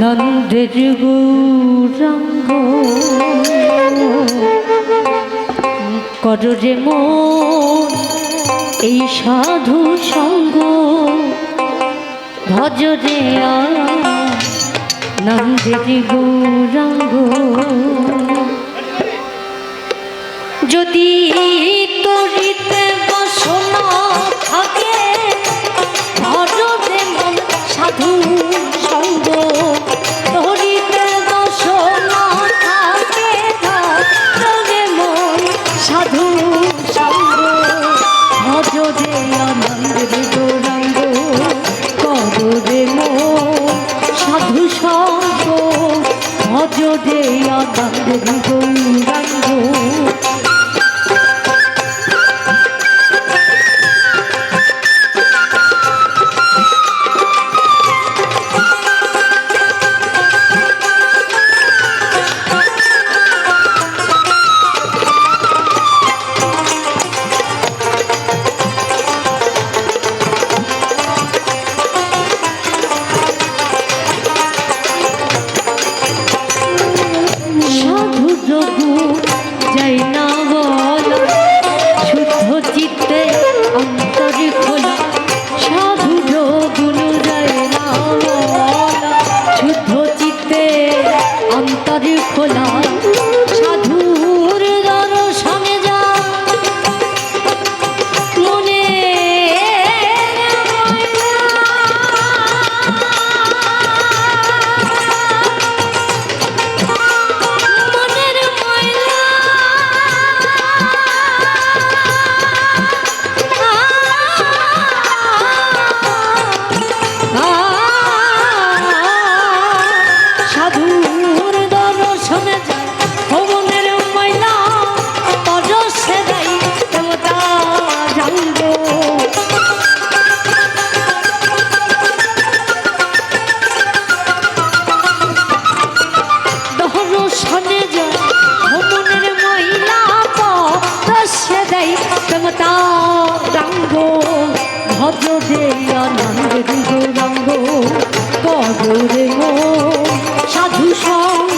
নন্দের গৌরাঙ্গ। কর রে মন এই সাধু সঙ্গ। ভজরে নন্দের গৌরাঙ্গ। যদি তরিতে বসনা থাকে ভজরে সাধু বান্ধবী ってあんた自 ভোরে সাধু সব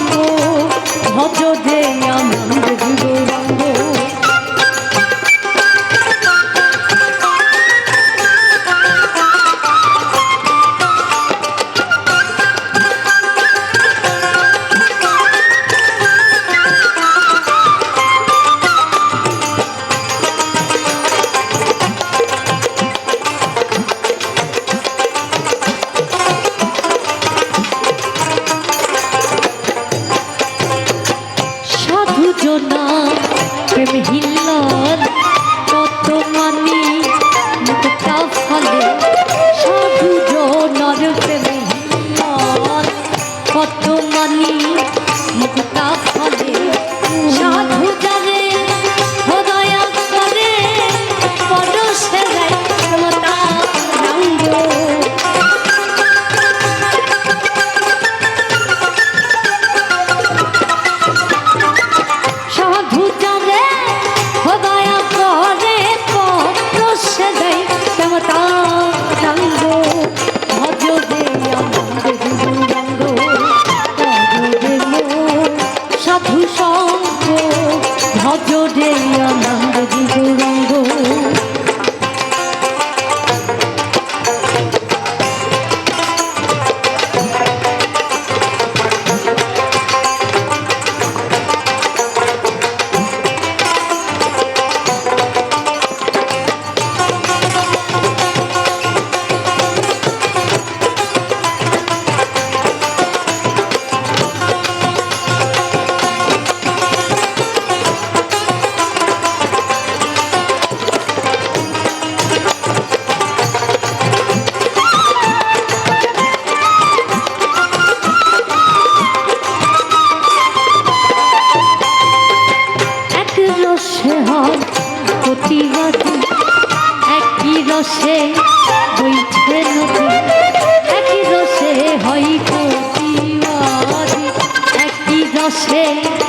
Don't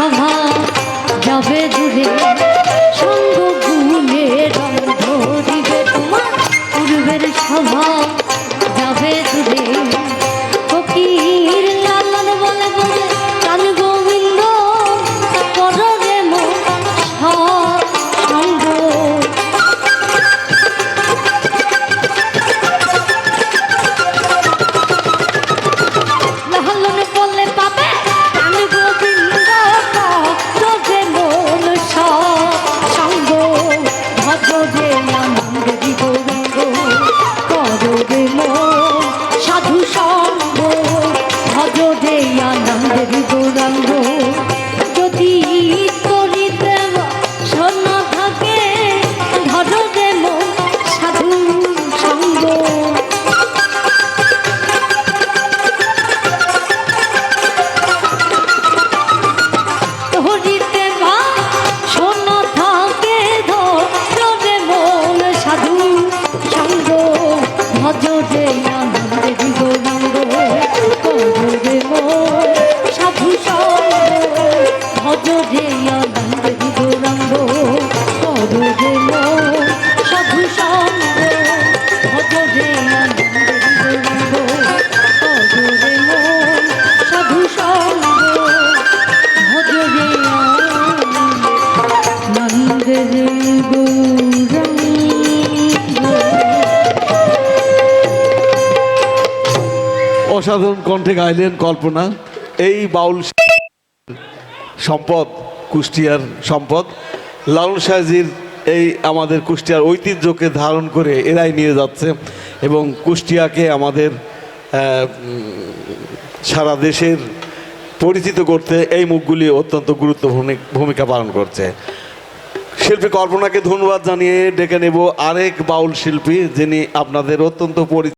সভা যাবে দূরে। অসাধারণ কণ্ঠে গাইলেন কল্পনা। এই বাউল সম্পদ কুষ্টিয়ার সম্পদ লালন সাহাজির এই আমাদের কুষ্টিয়ার ঐতিহ্যকে ধারণ করে এরাই নিয়ে যাচ্ছে এবং কুষ্টিয়াকে আমাদের সারা দেশের পরিচিত করতে এই মুখগুলি অত্যন্ত গুরুত্বপূর্ণ ভূমিকা পালন করছে। শিল্পী কল্পনাকে ধন্যবাদ জানিয়ে ডেকে নেব আরেক বাউল শিল্পী যিনি আপনাদের অত্যন্ত পরিচিত